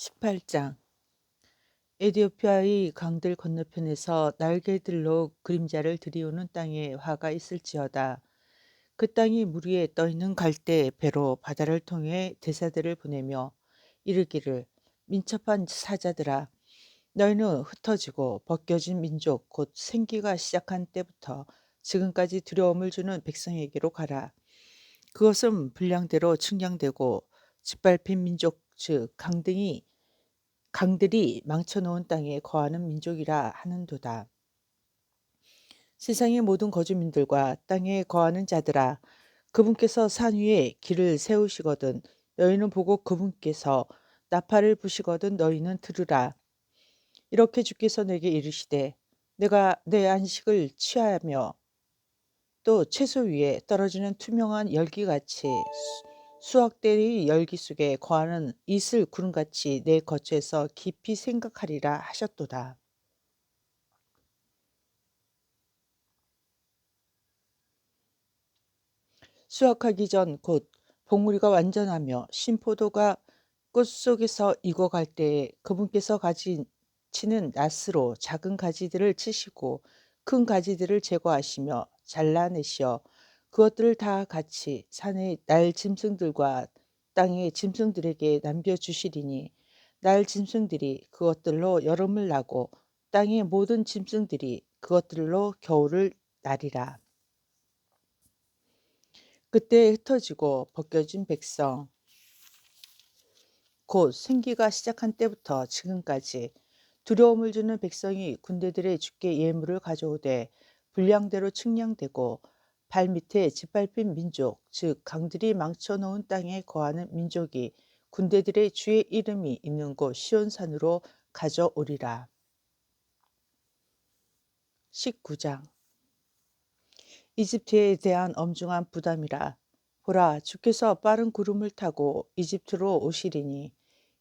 18장 에디오피아의 강들 건너편에서 날개들로 그림자를 들이우는 땅에 화가 있을지어다. 그 땅이 물 위에 떠 있는 갈대 배로 바다를 통해 대사들을 보내며 이르기를 민첩한 사자들아 너희는 흩어지고 벗겨진 민족 곧 생기가 시작한 때부터 지금까지 두려움을 주는 백성에게로 가라. 그것은 분량대로 측량되고 짓밟힌 민족 즉 강등이 강들이 망쳐놓은 땅에 거하는 민족이라 하는도다. 세상의 모든 거주민들과 땅에 거하는 자들아 그분께서 산 위에 길을 세우시거든 너희는 보고 그분께서 나팔을 부시거든 너희는 들으라. 이렇게 주께서 내게 이르시되 내가 내 안식을 취하며 또 채소 위에 떨어지는 투명한 열기같이 수확대의 열기 속에 거하는 이슬 구름같이 내 거처에서 깊이 생각하리라 하셨도다. 수확하기 전 곧 봉우리가 완전하며 신포도가 꽃 속에서 익어갈 때에 그분께서 가진 치는 낫으로 작은 가지들을 치시고 큰 가지들을 제거하시며 잘라내시어 그것들을 다 같이 산의 날 짐승들과 땅의 짐승들에게 남겨주시리니 날 짐승들이 그것들로 여름을 나고 땅의 모든 짐승들이 그것들로 겨울을 나리라. 그때 흩어지고 벗겨진 백성 곧 생기가 시작한 때부터 지금까지 두려움을 주는 백성이 군대들의 주께 예물을 가져오되 분량대로 측량되고 발밑에 짓밟힌 민족, 즉 강들이 망쳐놓은 땅에 거하는 민족이 군대들의 주의 이름이 있는 곳 시온산으로 가져오리라. 19장 이집트에 대한 엄중한 부담이라 보라 주께서 빠른 구름을 타고 이집트로 오시리니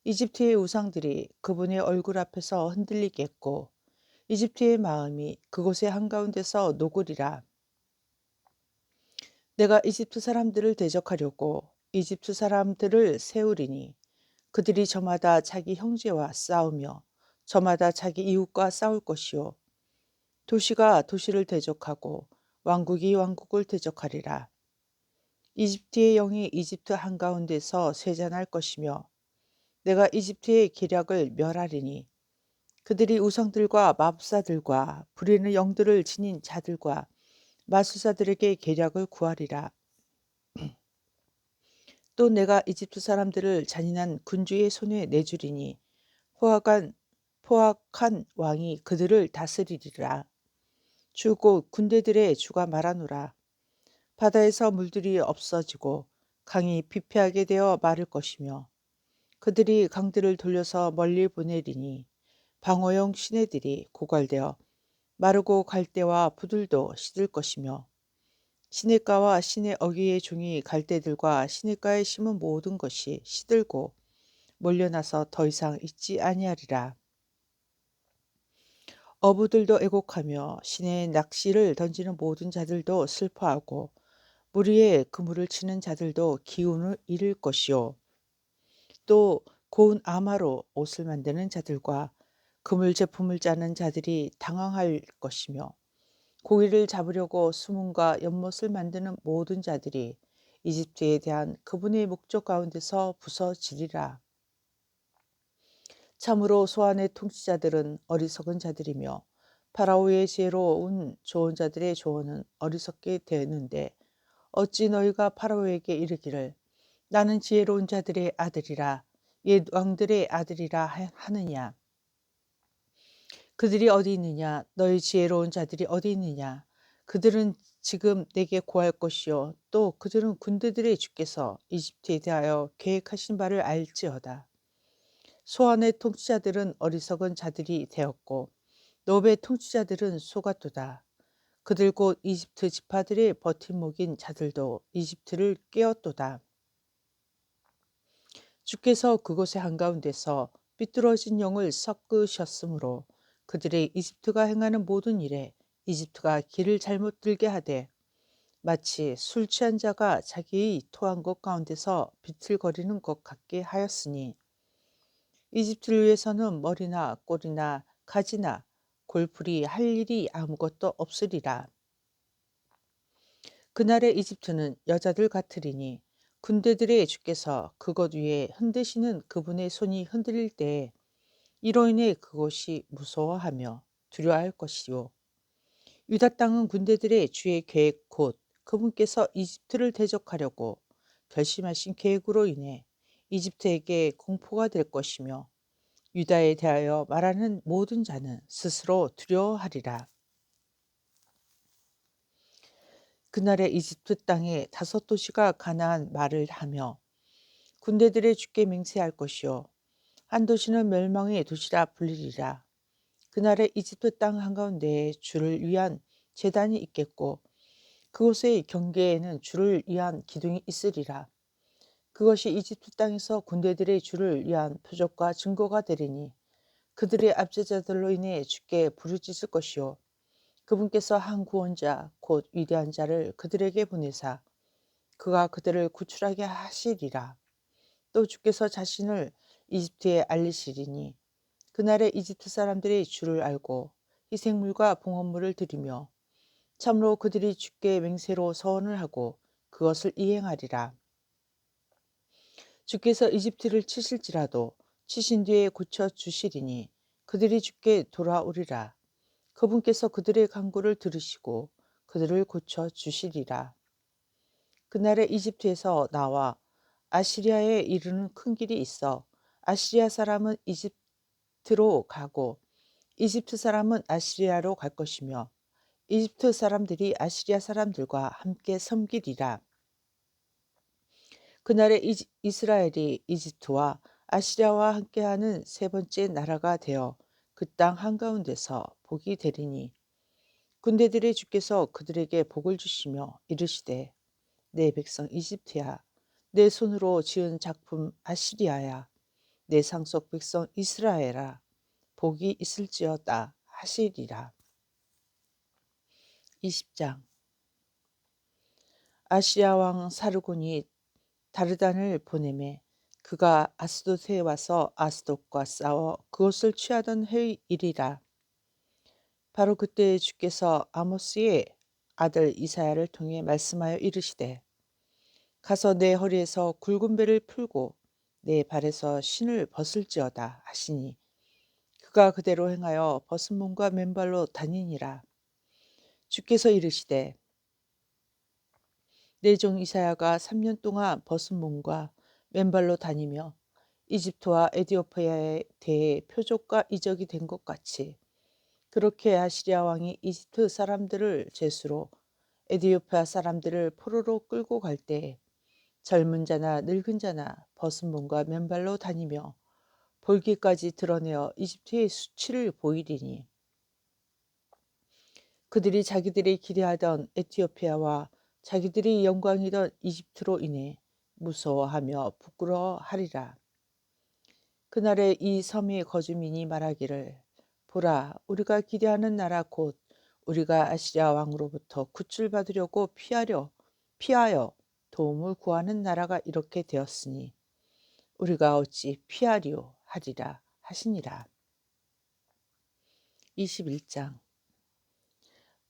이집트의 우상들이 그분의 얼굴 앞에서 흔들리겠고 이집트의 마음이 그곳의 한가운데서 녹으리라. 내가 이집트 사람들을 대적하려고 이집트 사람들을 세우리니 그들이 저마다 자기 형제와 싸우며 저마다 자기 이웃과 싸울 것이요. 도시가 도시를 대적하고 왕국이 왕국을 대적하리라. 이집트의 영이 이집트 한가운데서 쇠잔할 것이며 내가 이집트의 계략을 멸하리니 그들이 우상들과 마법사들과 부리는 영들을 지닌 자들과 마술사들에게 계략을 구하리라. 또 내가 이집트 사람들을 잔인한 군주의 손에 내주리니 포악한 포악한 왕이 그들을 다스리리라. 주고 군대들의 주가 말하노라. 바다에서 물들이 없어지고 강이 피폐하게 되어 마를 것이며 그들이 강들을 돌려서 멀리 보내리니 방어용 시내들이 고갈되어 마르고 갈대와 부들도 시들 것이며 시냇가와 시내 어귀의 종이 갈대들과 시냇가에 심은 모든 것이 시들고 몰려나서 더 이상 있지 아니하리라. 어부들도 애곡하며 시내에 낚시를 던지는 모든 자들도 슬퍼하고 물 위에 그물을 치는 자들도 기운을 잃을 것이요. 또 고운 아마로 옷을 만드는 자들과 그물 제품을 짜는 자들이 당황할 것이며 고기를 잡으려고 수문과 연못을 만드는 모든 자들이 이집트에 대한 그분의 목적 가운데서 부서지리라. 참으로 소환의 통치자들은 어리석은 자들이며 파라오의 지혜로운 조언자들의 조언은 어리석게 되는데 어찌 너희가 파라오에게 이르기를 나는 지혜로운 자들의 아들이라 옛 왕들의 아들이라 하느냐 그들이 어디 있느냐? 너희 지혜로운 자들이 어디 있느냐? 그들은 지금 내게 구할 것이요. 또 그들은 군대들의 주께서 이집트에 대하여 계획하신 바를 알지어다. 소환의 통치자들은 어리석은 자들이 되었고 노베 통치자들은 속았도다. 그들 곧 이집트 지파들의 버팀목인 자들도 이집트를 깨었도다. 주께서 그곳의 한가운데서 삐뚤어진 영을 섞으셨으므로 그들의 이집트가 행하는 모든 일에 이집트가 길을 잘못 들게 하되 마치 술 취한 자가 자기의 토한 것 가운데서 비틀거리는 것 같게 하였으니 이집트를 위해서는 머리나 꼬리나 가지나 골풀이 할 일이 아무것도 없으리라. 그날의 이집트는 여자들 같으리니 군대들의 주께서 그것 위에 흔드시는 그분의 손이 흔들릴 때에 이로 인해 그곳이 무서워하며 두려워할 것이요. 유다 땅은 군대들의 주의 계획 곧 그분께서 이집트를 대적하려고 결심하신 계획으로 인해 이집트에게 공포가 될 것이며 유다에 대하여 말하는 모든 자는 스스로 두려워하리라. 그날에 이집트 땅에 다섯 도시가 가나안 말을 하며 군대들의 주께 맹세할 것이요 한 도시는 멸망의 도시라 불리리라. 그날에 이집트 땅 한가운데에 주를 위한 재단이 있겠고 그곳의 경계에는 주를 위한 기둥이 있으리라. 그것이 이집트 땅에서 군대들의 주를 위한 표적과 증거가 되리니 그들의 압제자들로 인해 주께 부르짖을 것이요 그분께서 한 구원자 곧 위대한 자를 그들에게 보내사 그가 그들을 구출하게 하시리라. 또 주께서 자신을 이집트에 알리시리니 그날에 이집트 사람들이 주를 알고 희생물과 봉헌물을 드리며 참으로 그들이 주께 맹세로 서원을 하고 그것을 이행하리라. 주께서 이집트를 치실지라도 치신 뒤에 고쳐 주시리니 그들이 주께 돌아오리라. 그분께서 그들의 간구를 들으시고 그들을 고쳐 주시리라. 그날에 이집트에서 나와 아시리아에 이르는 큰 길이 있어 아시리아 사람은 이집트로 가고 이집트 사람은 아시리아로 갈 것이며 이집트 사람들이 아시리아 사람들과 함께 섬기리라. 그날에 이스라엘이 이집트와 아시리아와 함께하는 세 번째 나라가 되어 그 땅 한가운데서 복이 되리니 군대들의 주께서 그들에게 복을 주시며 이르시되 내 백성 이집트야 내 손으로 지은 작품 아시리아야 내 상속 백성 이스라엘아 복이 있을지어다 하시리라. 20장 아시아 왕 사르곤이 다르단을 보내매 그가 아스돗에 와서 아스돗과 싸워 그것을 취하던 해일이라. 바로 그때 주께서 아모스의 아들 이사야를 통해 말씀하여 이르시되 가서 내 허리에서 굵은 배를 풀고 내 발에서 신을 벗을지어다 하시니 그가 그대로 행하여 벗은 몸과 맨발로 다니니라. 주께서 이르시되 내 종 이사야가 3년 동안 벗은 몸과 맨발로 다니며 이집트와 에디오피아에 대해 표적과 이적이 된 것 같이 그렇게 아시리아 왕이 이집트 사람들을 제수로 에디오피아 사람들을 포로로 끌고 갈 때 젊은 자나 늙은 자나 벗은 몸과 맨발로 다니며 볼기까지 드러내어 이집트의 수치를 보이리니 그들이 자기들이 기대하던 에티오피아와 자기들이 영광이던 이집트로 인해 무서워하며 부끄러워하리라. 그날에 이 섬의 거주민이 말하기를 보라 우리가 기대하는 나라 곧 우리가 아시리아 왕으로부터 구출받으려고 피하려 피하여 도움을 구하는 나라가 이렇게 되었으니 우리가 어찌 피하리오 하리라 하시니라. 21장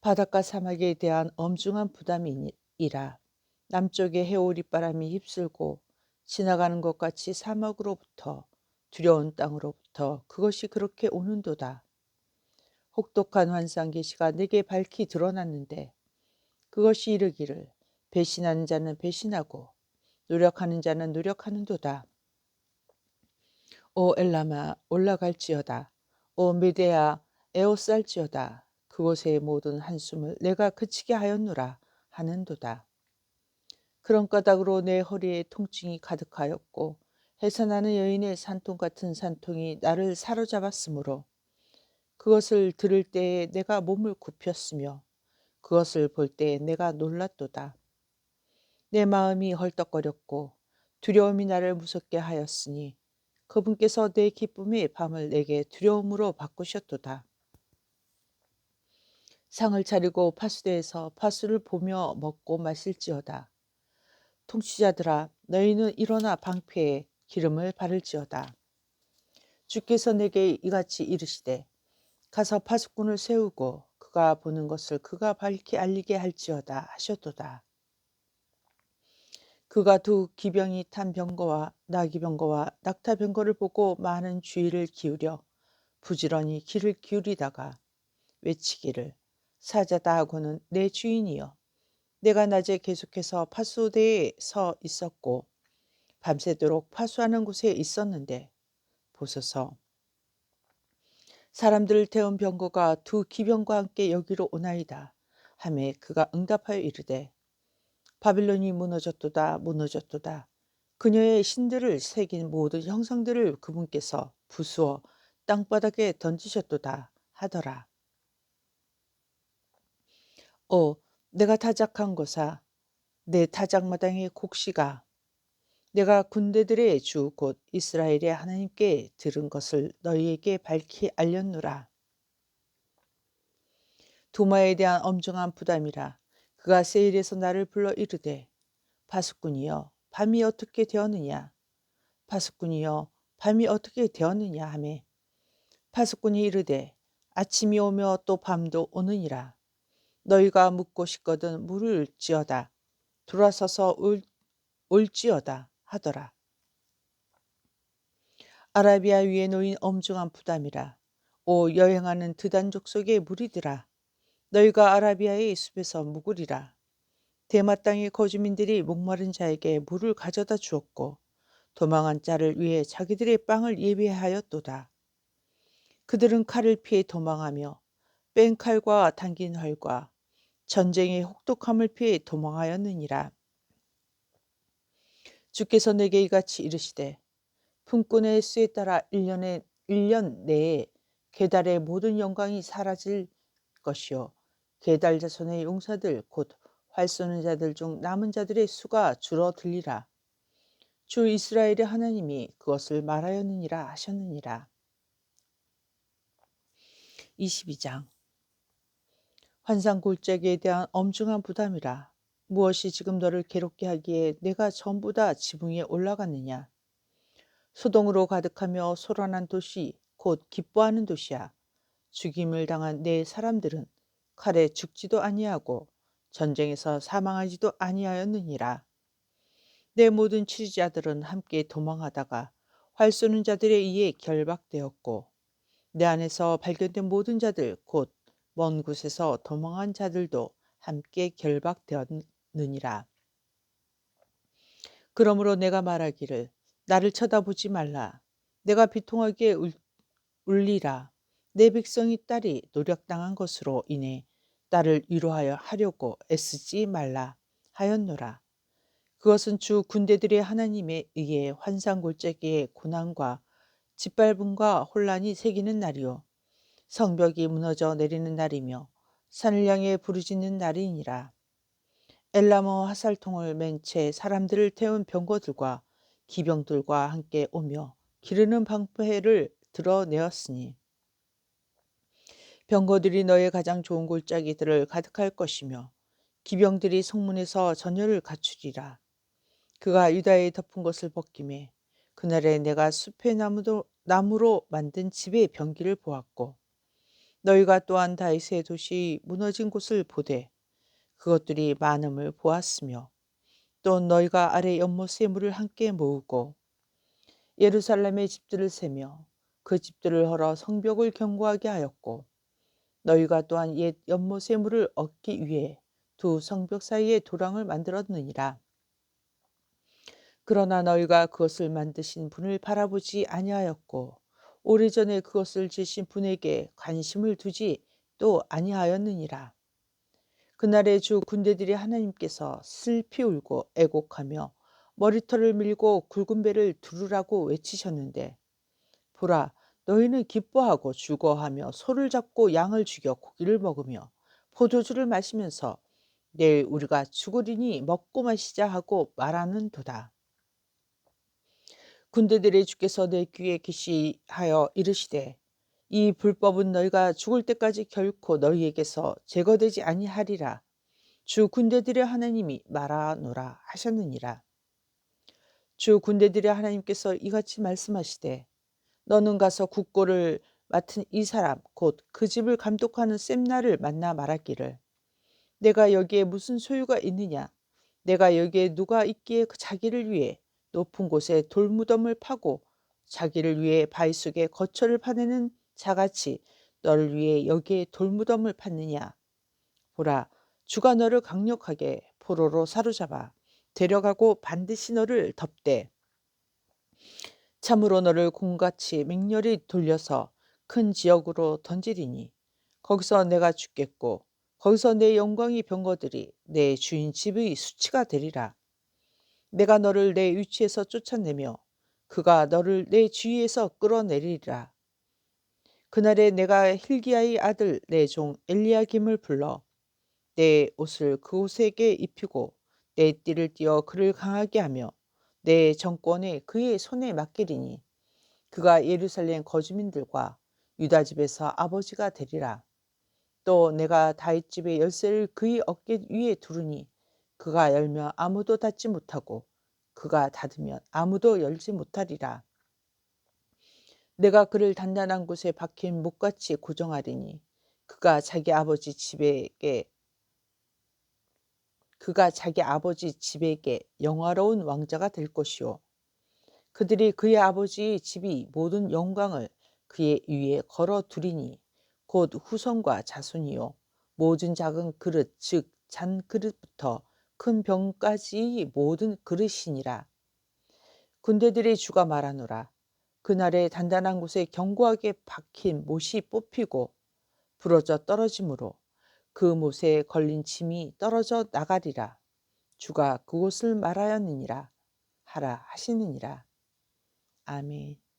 바닷가 사막에 대한 엄중한 부담이라 남쪽의 해오리 바람이 휩쓸고 지나가는 것 같이 사막으로부터 두려운 땅으로부터 그것이 그렇게 오는도다. 혹독한 환상 계시가 내게 밝히 드러났는데 그것이 이르기를 배신하는 자는 배신하고 노력하는 자는 노력하는도다. 오 엘라마 올라갈지어다. 오 메데아 에오쌀지어다. 그곳의 모든 한숨을 내가 그치게 하였노라 하는도다. 그런 까닭으로 내 허리에 통증이 가득하였고 해산하는 여인의 산통 같은 산통이 나를 사로잡았으므로 그것을 들을 때에 내가 몸을 굽혔으며 그것을 볼 때에 내가 놀랐도다. 내 마음이 헐떡거렸고 두려움이 나를 무섭게 하였으니 그분께서 내 기쁨의 밤을 내게 두려움으로 바꾸셨도다. 상을 차리고 파수대에서 파수를 보며 먹고 마실지어다. 통치자들아 너희는 일어나 방패에 기름을 바를지어다. 주께서 내게 이같이 이르시되 가서 파수꾼을 세우고 그가 보는 것을 그가 밝히 알리게 할지어다 하셨도다. 그가 두 기병이 탄 병거와 나귀 병거와 낙타 병거를 보고 많은 주의를 기울여 부지런히 귀를 기울이다가 외치기를 사자다 하고는 내 주인이여 내가 낮에 계속해서 파수대에 서 있었고 밤새도록 파수하는 곳에 있었는데 보소서. 사람들을 태운 병거가 두 기병과 함께 여기로 오나이다. 하매 그가 응답하여 이르되 바빌론이 무너졌도다 무너졌도다 그녀의 신들을 새긴 모든 형상들을 그분께서 부수어 땅바닥에 던지셨도다 하더라. 오 내가 타작한 곳아 내 타작마당의 곡시가 내가 군대들의 주 곧 이스라엘의 하나님께 들은 것을 너희에게 밝히 알렸노라. 도마에 대한 엄중한 부담이라 그가 세일에서 나를 불러 이르되 파수꾼이여 밤이 어떻게 되었느냐? 파수꾼이여 밤이 어떻게 되었느냐? 하매. 파수꾼이 이르되 아침이 오며 또 밤도 오느니라. 너희가 묻고 싶거든 물을 지어다. 돌아서서 올, 올지어다 하더라. 아라비아 위에 놓인 엄중한 부담이라. 오 여행하는 드단 족 속의 무리들아 너희가 아라비아의 숲에서 묵으리라. 대마 땅의 거주민들이 목마른 자에게 물을 가져다 주었고 도망한 자를 위해 자기들의 빵을 예비하였도다. 그들은 칼을 피해 도망하며 뺀 칼과 당긴 활과 전쟁의 혹독함을 피해 도망하였느니라. 주께서 내게 이같이 이르시되 품꾼의 수에 따라 1년에 1년 내에 계달의 모든 영광이 사라질 것이요 게달 자손의 용사들 곧 활 쏘는 자들 중 남은 자들의 수가 줄어들리라. 주 이스라엘의 하나님이 그것을 말하였느니라 하셨느니라. 22장 환상 골짜기에 대한 엄중한 부담이라 무엇이 지금 너를 괴롭게 하기에 내가 전부 다 지붕에 올라갔느냐 소동으로 가득하며 소란한 도시 곧 기뻐하는 도시야 죽임을 당한 내 사람들은 칼에 죽지도 아니하고 전쟁에서 사망하지도 아니하였느니라. 내 모든 치자들은 함께 도망하다가 활 쏘는 자들에 의해 결박되었고 내 안에서 발견된 모든 자들 곧 먼 곳에서 도망한 자들도 함께 결박되었느니라. 그러므로 내가 말하기를 나를 쳐다보지 말라. 내가 비통하게 울리라. 내 백성이 딸이 노력당한 것으로 인해 딸을 위로하여 하려고 애쓰지 말라 하였노라. 그것은 주 군대들의 하나님에 의해 환상골짜기의 고난과 짓밟음과 혼란이 새기는 날이요 성벽이 무너져 내리는 날이며 산을 향해 부르짖는 날이니라. 엘라모 화살통을 맨 채 사람들을 태운 병거들과 기병들과 함께 오며 기르는 방패를 드러내었으니 병거들이 너의 가장 좋은 골짜기들을 가득할 것이며 기병들이 성문에서 전열을 갖추리라. 그가 유다에 덮은 것을 벗김에 그날에 내가 숲의 나무도, 나무로 만든 집의 병기를 보았고 너희가 또한 다윗의 도시 무너진 곳을 보되 그것들이 많음을 보았으며 또 너희가 아래 연못의 물을 함께 모으고 예루살렘의 집들을 세며 그 집들을 헐어 성벽을 견고하게 하였고 너희가 또한 옛 연못의 물을 얻기 위해 두 성벽 사이에 도랑을 만들었느니라. 그러나 너희가 그것을 만드신 분을 바라보지 아니하였고 오래전에 그것을 지신 분에게 관심을 두지 또 아니하였느니라. 그날에 주 군대들이 하나님께서 슬피 울고 애곡하며 머리털을 밀고 굵은 배를 두르라고 외치셨는데 보라 너희는 기뻐하고 죽어하며 소를 잡고 양을 죽여 고기를 먹으며 포도주를 마시면서 내일 우리가 죽으리니 먹고 마시자 하고 말하는 도다. 군대들의 주께서 내 귀에 계시하여 이르시되 이 불법은 너희가 죽을 때까지 결코 너희에게서 제거되지 아니하리라. 주 군대들의 하나님이 말하노라 하셨느니라. 주 군대들의 하나님께서 이같이 말씀하시되 너는 가서 국고를 맡은 이 사람 곧 그 집을 감독하는 셈나를 만나 말하기를. 내가 여기에 무슨 소유가 있느냐? 내가 여기에 누가 있기에 그 자기를 위해 높은 곳에 돌무덤을 파고 자기를 위해 바위 속에 거처를 파내는 자같이 너를 위해 여기에 돌무덤을 팠느냐? 보라 주가 너를 강력하게 포로로 사로잡아 데려가고 반드시 너를 덮되 참으로 너를 공같이 맹렬히 돌려서 큰 지역으로 던지리니 거기서 내가 죽겠고 거기서 내 영광이 병거들이 내 주인 집의 수치가 되리라. 내가 너를 내 위치에서 쫓아내며 그가 너를 내 주위에서 끌어내리리라. 그날에 내가 힐기야의 아들 내 종 엘리야김을 불러 내 옷을 그곳에게 입히고 내 띠를 띄어 그를 강하게 하며 내 정권에 그의 손에 맡기리니 그가 예루살렘 거주민들과 유다 집에서 아버지가 되리라. 또 내가 다윗 집의 열쇠를 그의 어깨 위에 두르니 그가 열면 아무도 닫지 못하고 그가 닫으면 아무도 열지 못하리라. 내가 그를 단단한 곳에 박힌 목같이 고정하리니 그가 자기 아버지 집에게 그가 자기 아버지 집에게 영화로운 왕자가 될 것이요 그들이 그의 아버지 집이 모든 영광을 그의 위에 걸어 두리니 곧 후손과 자손이요. 모든 작은 그릇 즉 잔 그릇부터 큰 병까지 모든 그릇이니라. 군대들의 주가 말하노라. 그날에 단단한 곳에 견고하게 박힌 못이 뽑히고 부러져 떨어지므로 그 못에 걸린 침이 떨어져 나가리라. 주가 그곳을 말하였느니라 하라 하시느니라. 아멘.